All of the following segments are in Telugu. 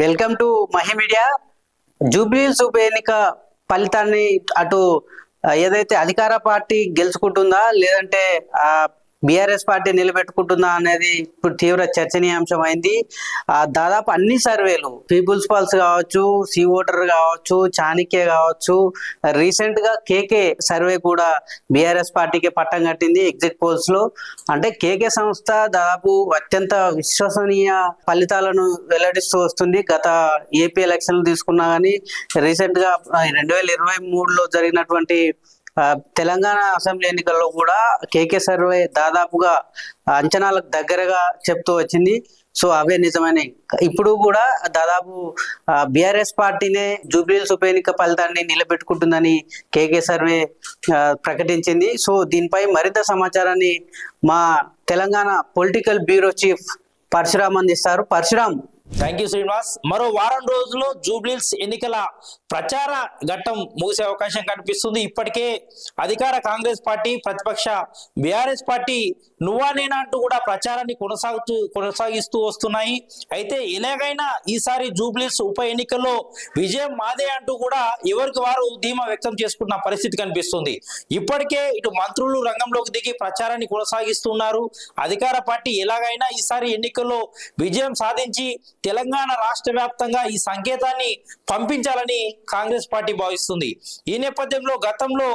Welcome to Mahi media. జూబ్లీస్ ఉప ఎన్నిక ఫలితాన్ని అటు ఏదైతే అధికార పార్టీ గెలుచుకుంటుందా లేదంటే ఆ బీఆర్ఎస్ పార్టీ నిలబెట్టుకుంటుందా అనేది ఇప్పుడు తీవ్ర చర్చనీయాంశం అయింది ఆ, దాదాపు అన్ని సర్వేలు పీపుల్స్ పల్స్ కావచ్చు సి ఓటర్ కావచ్చు చాణిక్య కావచ్చు రీసెంట్గా కేకే సర్వే కూడా బీఆర్ఎస్ పార్టీకి పట్టం కట్టింది ఎగ్జిట్ పోల్స్లో. అంటే కేకే సంస్థ దాదాపు అత్యంత విశ్వసనీయ ఫలితాలను వెల్లడిస్తూ వస్తుంది. గత ఏపీ ఎలక్షన్లు తీసుకున్నా కానీ రీసెంట్గా రెండు వేల ఇరవై మూడులో జరిగినటువంటి తెలంగాణ అసెంబ్లీ ఎన్నికల్లో కూడా కేకే సర్వే దాదాపుగా అంచనాలకు దగ్గరగా చెప్తూ వచ్చింది. సో అవే నిజమైనవి ఇప్పుడు కూడా దాదాపు బీఆర్ఎస్ పార్టీనే జూబ్లీహిల్స్ ఉప ఎన్నిక ఫలితాన్ని నిలబెట్టుకుంటుందని కేకే సర్వే ప్రకటించింది. సో దీనిపై మరింత సమాచారాన్ని మా Telangana political bureau chief Parashuram అందిస్తారు. పరశురామ్ థ్యాంక్ యూ శ్రీనివాస్ మరో వారం రోజుల్లో జూబ్లీస్ ఎన్నికల ప్రచార ఘట్టం ముగిసే అవకాశం కనిపిస్తుంది. ఇప్పటికే అధికార కాంగ్రెస్ పార్టీ ప్రతిపక్ష బీఆర్ఎస్ పార్టీ నువ్వా నేనా అంటూ కూడా ప్రచారాన్ని కొనసాగుతూ కొనసాగిస్తూ వస్తున్నాయి. అయితే ఎలాగైనా ఈసారి జూబ్లీస్ ఉప ఎన్నికల్లో విజయం మాదే అంటూ కూడా ఎవరికి వారు ధీమా వ్యక్తం చేసుకున్న పరిస్థితి కనిపిస్తుంది. ఇప్పటికే ఇటు మంత్రులు రంగంలోకి దిగి ప్రచారాన్ని కొనసాగిస్తున్నారు. అధికార పార్టీ ఎలాగైనా ఈసారి ఎన్నికల్లో విజయం సాధించి తెలంగాణ రాష్ట్ర వ్యాప్తంగా ఈ సంకేతాన్ని పంపించాలని కాంగ్రెస్ పార్టీ భావిస్తుంది. ఈ నేపథ్యంలో గతంలో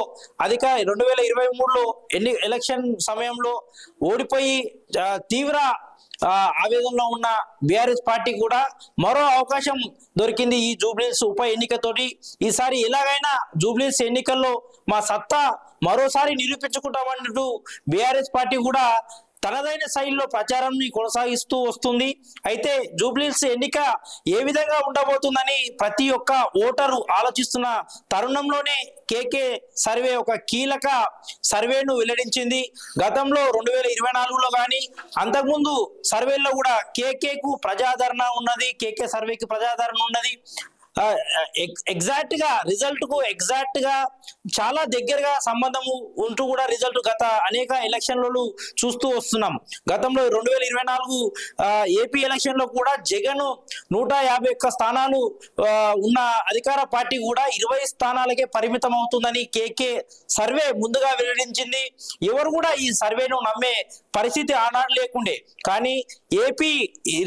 అధిక రెండు వేల ఇరవై మూడులో ఎన్ని ఎలక్షన్ సమయంలో ఓడిపోయి తీవ్ర ఆవేదనలో ఉన్న బీఆర్ఎస్ పార్టీ కూడా మరో అవకాశం దొరికింది ఈ జూబ్లీస్ ఉప ఎన్నికతోటి. ఈసారి ఎలాగైనా జూబ్లీస్ ఎన్నికల్లో మా సత్తా మరోసారి నిరూపించుకుంటామంటూ బీఆర్ఎస్ పార్టీ కూడా తనదైన శైలిలో ప్రచారాన్ని కొనసాగిస్తూ వస్తుంది. అయితే జూబ్లీస్ ఎన్నిక ఏ విధంగా ఉండబోతుందని ప్రతి ఒక్క ఓటరు ఆలోచిస్తున్న తరుణంలోనే కేకే సర్వే ఒక కీలక సర్వేను వెల్లడించింది. గతంలో రెండు వేల ఇరవై నాలుగులో కానీ అంతకుముందు సర్వేల్లో కూడా కేకేకు ప్రజాదరణ ఉన్నది కేకే సర్వేకి ప్రజాదరణ ఉన్నది. ఎగ్జాక్ట్గా రిజల్ట్కు ఎగ్జాక్ట్గా చాలా దగ్గరగా సంబంధము ఉంటూ కూడా రిజల్ట్ గత అనేక ఎలక్షన్లలో చూస్తూ వస్తున్నాం. గతంలో రెండు వేల ఇరవై నాలుగు ఏపీ ఎలక్షన్లో కూడా జగన్ నూట యాభై ఒక్క స్థానాలు ఉన్న అధికార పార్టీ కూడా ఇరవై స్థానాలకే పరిమితం అవుతుందని కేకే సర్వే ముందుగా వెల్లడించింది. ఎవరు కూడా ఈ సర్వేను నమ్మే పరిస్థితి ఆనాడు లేకుండే. కానీ ఏపీ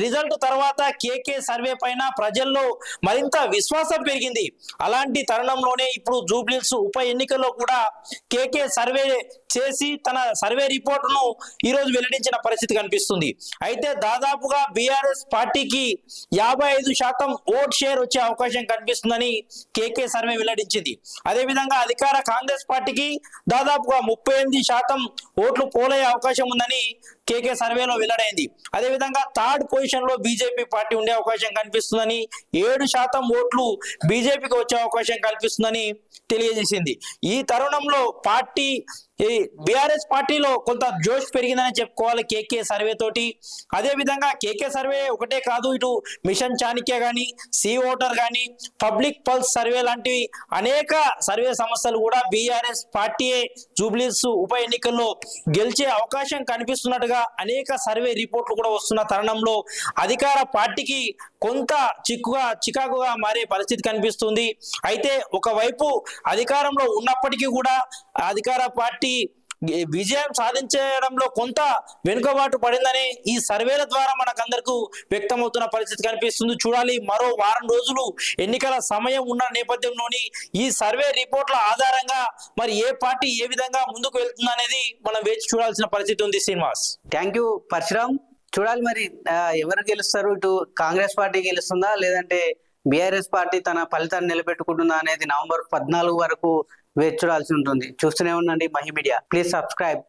రిజల్ట్ తర్వాత కేకే సర్వే పైన ప్రజల్లో మరింత విశ్వాసం పెరిగింది. అలాంటి తరుణంలోనే ఇప్పుడు జూబ్లీస్ ఉప ఎన్నికల్లో కూడా కేకే సర్వే చేసి తన సర్వే రిపోర్టును ఈరోజు వెల్లడించిన పరిస్థితి కనిపిస్తుంది. అయితే దాదాపుగా బీఆర్ఎస్ పార్టీకి యాభై ఐదు శాతం ఓట్ షేర్ వచ్చే అవకాశం కనిపిస్తుందని కేకే సర్వే వెల్లడించింది. అదేవిధంగా అధికార కాంగ్రెస్ పార్టీకి దాదాపుగా ముప్పై ఎనిమిది శాతం ఓట్లు పోలయ్యే అవకాశం ఉందని కేకే సర్వేలో వెల్లడైంది. అదేవిధంగా థర్డ్ పొజిషన్లో బీజేపీ పార్టీ ఉండే అవకాశం కనిపిస్తుందని ఏడు శాతం ఓట్లు బీజేపీకి వచ్చే అవకాశం కల్పిస్తుందని తెలియజేసింది. ఈ తరుణంలో పార్టీ ఈ బీఆర్ఎస్ పార్టీలో కొంత జోష్ పెరిగిందని చెప్పుకోవాలి కేకే సర్వే తోటి. అదే విధంగా కేకే సర్వే ఒకటే కాదు ఇటు మిషన్ చాణిక్య గాని సి ఓటర్ గాని పబ్లిక్ పల్స్ సర్వే లాంటివి అనేక సర్వే సంస్థలు కూడా బీఆర్ఎస్ పార్టీయే జూబ్లీస్ ఉప ఎన్నికల్లో గెలిచే అవకాశం కనిపిస్తున్నట్టుగా అనేక సర్వే రిపోర్ట్లు కూడా వస్తున్న తరుణంలో అధికార పార్టీకి కొంత చిక్కుగా చికాకుగా మారే పరిస్థితి కనిపిస్తుంది. అయితే ఒకవైపు అధికారంలో ఉన్నప్పటికీ కూడా అధికార పార్టీ విజయం సాధించడంలో కొంత వెనుకబాటు పడిందని ఈ సర్వేల ద్వారా మనకందరకు వ్యక్తమవుతున్న పరిస్థితి కనిపిస్తుంది. చూడాలి మరో వారం రోజులు ఎన్నికల సమయం ఉన్న నేపథ్యంలోని ఈ సర్వే రిపోర్ట్ల ఆధారంగా మరి ఏ పార్టీ ఏ విధంగా ముందుకు వెళ్తుంది అనేది మనం వేచి చూడాల్సిన పరిస్థితి ఉంది శ్రీనివాస్. థ్యాంక్ యూ పరశురామ్ చూడాలి మరి ఎవరు గెలుస్తారు? ఇటు కాంగ్రెస్ పార్టీ గెలుస్తుందా? లేదంటే బీఆర్ఎస్ పార్టీ తన ఫలితాన్ని నిలబెట్టుకుంటుందా అనేది నవంబర్ పద్నాలుగు వరకు వేచి చూడాల్సి ఉంటుంది. చూస్తూనే ఉండండి మహి మీడియా. Please subscribe.